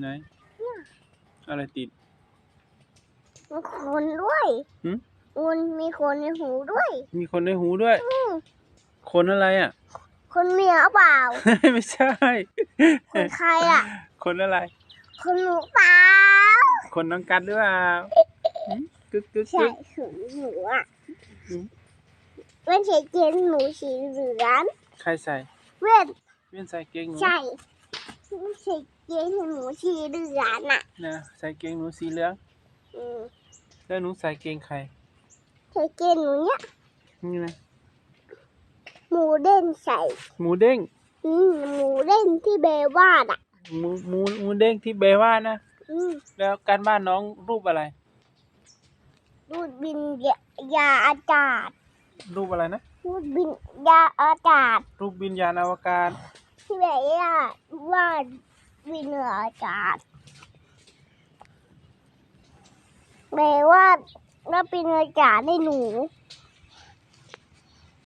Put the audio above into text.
ไหน อะไรติด มีคนด้วยหึ มันมีคนในหูด้วย มีคนในหูด้วย อืมคนอะไรอะ คนเมียเปล่า ไม่ใช่ คนใครอะ คนอะไร คนหนูเปล่าคนน้องกัดหรือเปล่าหึกึกกึกใช่กึกคือหนูอะอืม เว้นใส่เกงหนูสีเหลืองใครใส่เว้นเวียนใส่เกงหนูใช่ ใส่เกงหนูสีเหลืองอะนะใส่เกงหนูสีเหลืองอืมแล้วหนูใส่เกงใครใส่เกงหนูเนี้ยนี่นะหมูเด้งใส่หมูเด้งอืมหมูเด้งที่เบลวาดอะหมูหมูหมูเด้งที่เบว่านะอืมแล้วการบ้านน้องรูปอะไร รูดบินยายาอากาศรูปอะไรนะรูดบินยาอากาศรูปบินยานอวกาศ ที่แบบว่าวาดบินอากาศแปลว่าว่าบินอากาศให้หนู